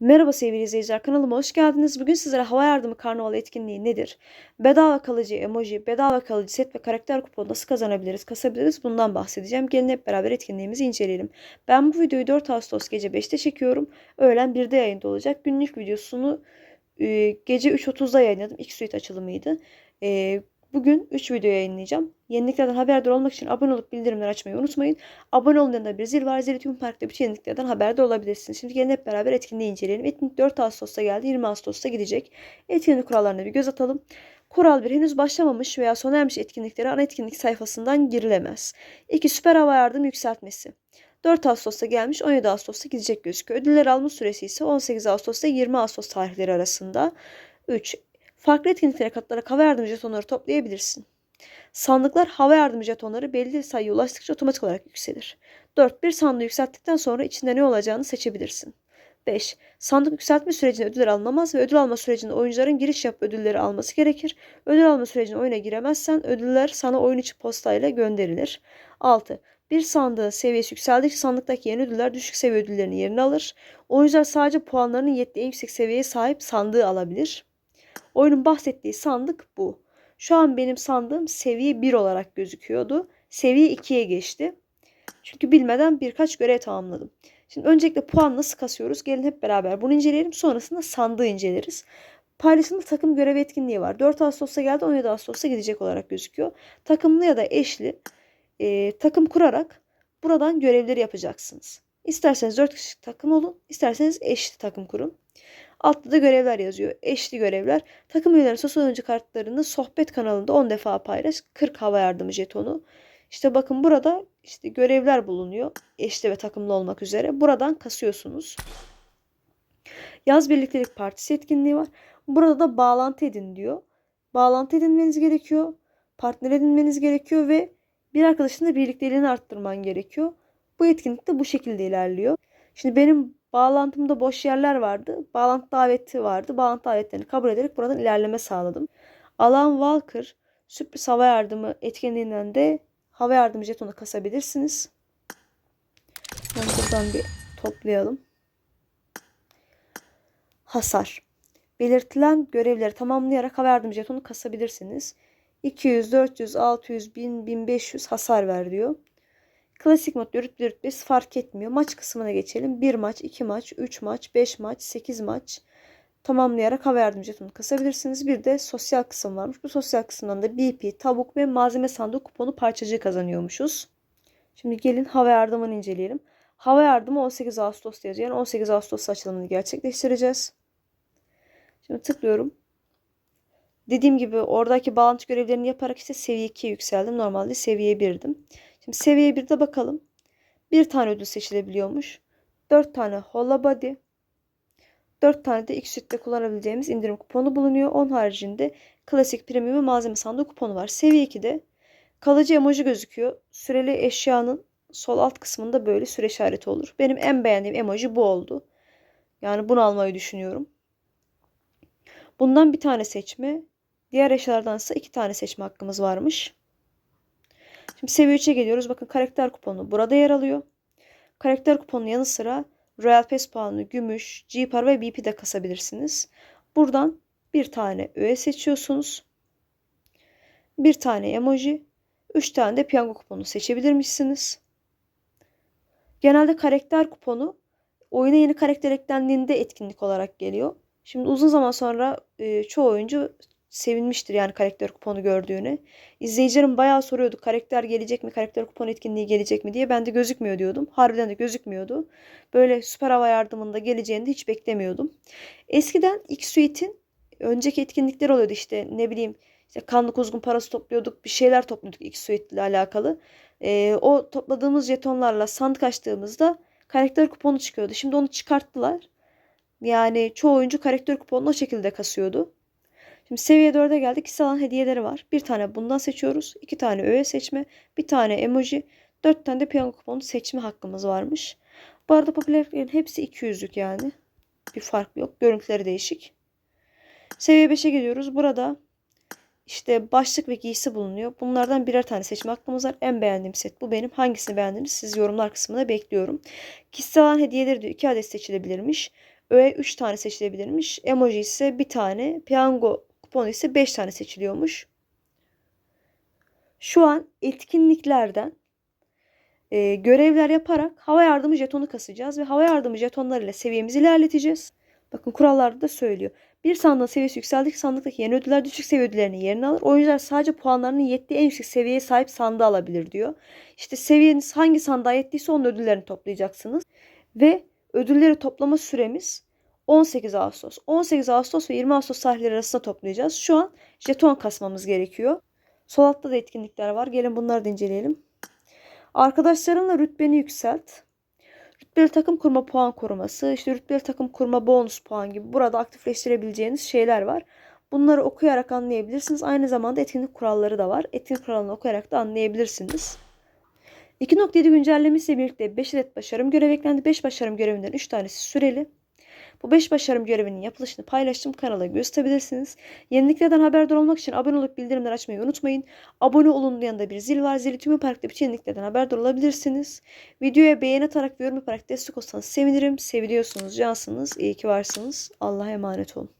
Merhaba sevgili izleyiciler kanalıma hoş geldiniz. Bugün sizlere hava yardımı karnaval etkinliği nedir? Bedava kalıcı emoji, bedava kalıcı set ve karakter kuponu nasıl kazanabiliriz, kasabiliriz bundan bahsedeceğim. Gelin hep beraber etkinliğimizi inceleyelim. Ben bu videoyu 4 Ağustos gece 5'te çekiyorum. Öğlen 1'de yayında olacak. Günlük videosunu gece 3.30'da yayınladım. İlk suite açılımıydı. Bugün 3 video yayınlayacağım. Yeniliklerden haberdar olmak için abone olup bildirimleri açmayı unutmayın. Abone olun yanında bir zil var. Zili tüm parkta bütün yeniliklerden haberdar olabilirsiniz. Şimdi gelin hep beraber etkinliği inceleyelim. Etkinlik 4 Ağustos'ta geldi. 20 Ağustos'ta gidecek. Etkinlik kurallarına bir göz atalım. Kural 1. Henüz başlamamış veya sona ermiş etkinliklere ana etkinlik sayfasından girilemez. 2. Süper hava yardım yükseltmesi. 4 Ağustos'ta gelmiş 17 Ağustos'ta gidecek gözüküyor. Ödüller alma süresi ise 18 Ağustos'ta 20 Ağustos tarihleri arasında. 3. Farklı etkinliklere katılarak hava yardımı jetonları toplayabilirsin. Sandıklar hava yardımı jetonları belli sayıya ulaştıkça otomatik olarak yükselir. 4. Bir sandığı yükselttikten sonra içinde ne olacağını seçebilirsin. 5. Sandık yükseltme sürecinde ödüller alınamaz ve ödül alma sürecinde oyuncuların giriş yap ödülleri alması gerekir. Ödül alma sürecinde oyuna giremezsen ödüller sana oyun içi postayla gönderilir. 6. Bir sandığın seviyesi yükseldikçe sandıktaki yeni ödüller düşük seviye ödüllerinin yerini alır. Oyuncular sadece puanlarının yettiği en yüksek seviyeye sahip sandığı alabilir. Oyunun bahsettiği sandık bu. Şu an benim sandığım seviye 1 olarak gözüküyordu. Seviye 2'ye geçti. Çünkü bilmeden birkaç görev tamamladım. Şimdi öncelikle puan nasıl kasıyoruz? Gelin hep beraber bunu inceleyelim. Sonrasında sandığı inceleriz. Paylaşımlı takım görev etkinliği var. 4 Ağustos'ta geldi 17 Ağustos'ta gidecek olarak gözüküyor. Takımlı ya da eşli e, takım kurarak buradan görevleri yapacaksınız. İsterseniz 4 kişilik takım olun, isterseniz eşli takım kurun. Altta da görevler yazıyor. Eşli görevler. Takım üyeleri sosyal oyuncu kartlarını sohbet kanalında 10 defa paylaş. 40 hava yardımı jetonu. İşte bakın burada işte görevler bulunuyor. Eşli ve takımlı olmak üzere. Buradan kasıyorsunuz. Yaz Birliktelik Partisi etkinliği var. Burada da bağlantı edin diyor. Bağlantı edinmeniz gerekiyor. Partner edinmeniz gerekiyor ve bir arkadaşınla birlikteliğini arttırman gerekiyor. Bu etkinlik de bu şekilde ilerliyor. Şimdi benim bağlantımda boş yerler vardı. Bağlantı daveti vardı. Bağlantı davetlerini kabul ederek buradan ilerleme sağladım. Alan Walker sürpriz hava yardımı etkinliğinden de hava yardımı jetonu kasabilirsiniz. Ben buradan bir toplayalım. Hasar. Belirtilen görevleri tamamlayarak hava yardımı jetonu kasabilirsiniz. 200, 400, 600, 1000, 1500 hasar ver diyor. Klasik mod rütbe rütbesi fark etmiyor. Maç kısmına geçelim. 1 maç, 2 maç, 3 maç, 5 maç, 8 maç tamamlayarak hava yardımcı jetonu kasabilirsiniz. Bir de sosyal kısım varmış. Bu sosyal kısımdan da BP, tavuk ve malzeme sandığı kuponu parçacığı kazanıyormuşuz. Şimdi gelin hava yardımını inceleyelim. Hava yardımı 18 Ağustos'ta yazıyor. Yani 18 Ağustos açılımını gerçekleştireceğiz. Şimdi tıklıyorum. Dediğim gibi oradaki bağlantı görevlerini yaparak işte seviye 2'ye yükseldim. Normalde seviye 1'dim. Şimdi seviye 1'de bakalım. Bir tane ödül seçilebiliyormuş. 4 tane Holla Body. 4 tane de X-Suite'de kullanabileceğimiz indirim kuponu bulunuyor. Onun haricinde klasik premium ve malzeme sandığı kuponu var. Seviye 2'de kalıcı emoji gözüküyor. Süreli eşyanın sol alt kısmında böyle süre işareti olur. Benim en beğendiğim emoji bu oldu. Yani bunu almayı düşünüyorum. Bundan bir tane seçme. Diğer eşyalardan ise iki tane seçme hakkımız varmış. Şimdi seviye 3'e geliyoruz. Bakın karakter kuponu burada yer alıyor. Karakter kuponunun yanı sıra Royal Pass puanı, gümüş, G-Par ve BP de kasabilirsiniz. Buradan bir tane öğe seçiyorsunuz. Bir tane emoji, 3 tane de piyango kuponu seçebilirmişsiniz. Genelde karakter kuponu oyuna yeni karakter eklendiğinde etkinlik olarak geliyor. Şimdi uzun zaman sonra e, çoğu oyuncu sevinmiştir yani karakter kuponu gördüğüne. İzleyicilerim bayağı soruyordu karakter gelecek mi, karakter kupon etkinliği gelecek mi diye. Ben de gözükmüyor diyordum. Harbiden de gözükmüyordu. Böyle süper hava yardımında geleceğini de hiç beklemiyordum. Eskiden X-Suite'in önceki etkinlikler oluyordu işte ne bileyim işte kanlı kuzgun parası topluyorduk bir şeyler topluyorduk X-Suite ile alakalı. Ee, o topladığımız jetonlarla sandık açtığımızda karakter kuponu çıkıyordu. Şimdi onu çıkarttılar. Yani çoğu oyuncu karakter kuponunu o şekilde kasıyordu. Şimdi seviye 4'e geldik. İkisi alan hediyeleri var. Bir tane bundan seçiyoruz. iki tane öğe seçme. Bir tane emoji. Dört tane de piyango kuponu seçme hakkımız varmış. Bu arada popülerliklerin hepsi 200'lük yani. Bir fark yok. Görüntüleri değişik. Seviye 5'e geliyoruz. Burada işte başlık ve giysi bulunuyor. Bunlardan birer tane seçme hakkımız var. En beğendiğim set bu benim. Hangisini beğendiniz siz yorumlar kısmında bekliyorum. Kişisel alan hediyeleri diyor. 2 adet seçilebilirmiş. Öğe 3 tane seçilebilirmiş. Emoji ise bir tane. Piyango kuponu ise 5 tane seçiliyormuş. Şu an etkinliklerden e, görevler yaparak hava yardımı jetonu kasacağız ve hava yardımı jetonlarıyla seviyemizi ilerleteceğiz. Bakın kurallarda da söylüyor. Bir sandığın seviyesi yükseldikçe sandıktaki yeni ödüller düşük seviye ödüllerini yerine alır. Oyuncular sadece puanlarının yettiği en yüksek seviyeye sahip sandığı alabilir diyor. İşte seviyeniz hangi sandığa yettiyse onun ödüllerini toplayacaksınız. Ve ödülleri toplama süremiz 18 Ağustos. 18 Ağustos ve 20 Ağustos tarihleri arasında toplayacağız. Şu an jeton kasmamız gerekiyor. Sol altta da etkinlikler var. Gelin bunları da inceleyelim. Arkadaşlarınla rütbeni yükselt. Rütbeli takım kurma puan koruması, işte rütbeli takım kurma bonus puan gibi burada aktifleştirebileceğiniz şeyler var. Bunları okuyarak anlayabilirsiniz. Aynı zamanda etkinlik kuralları da var. Etkinlik kuralını okuyarak da anlayabilirsiniz. 2.7 güncellemesiyle birlikte 5 adet başarım görevi eklendi. 5 başarım görevinden 3 tanesi süreli. Bu 5 başarım görevinin yapılışını paylaştım kanala gösterebilirsiniz. Yeniliklerden haberdar olmak için abone olup bildirimleri açmayı unutmayın. Abone olun yanında bir zil var. Zili tüm yaparak bütün yeniliklerden haberdar olabilirsiniz. Videoya beğeni atarak ve yorum yaparak destek olsanız sevinirim. Seviliyorsunuz, cansınız. İyi ki varsınız. Allah'a emanet olun.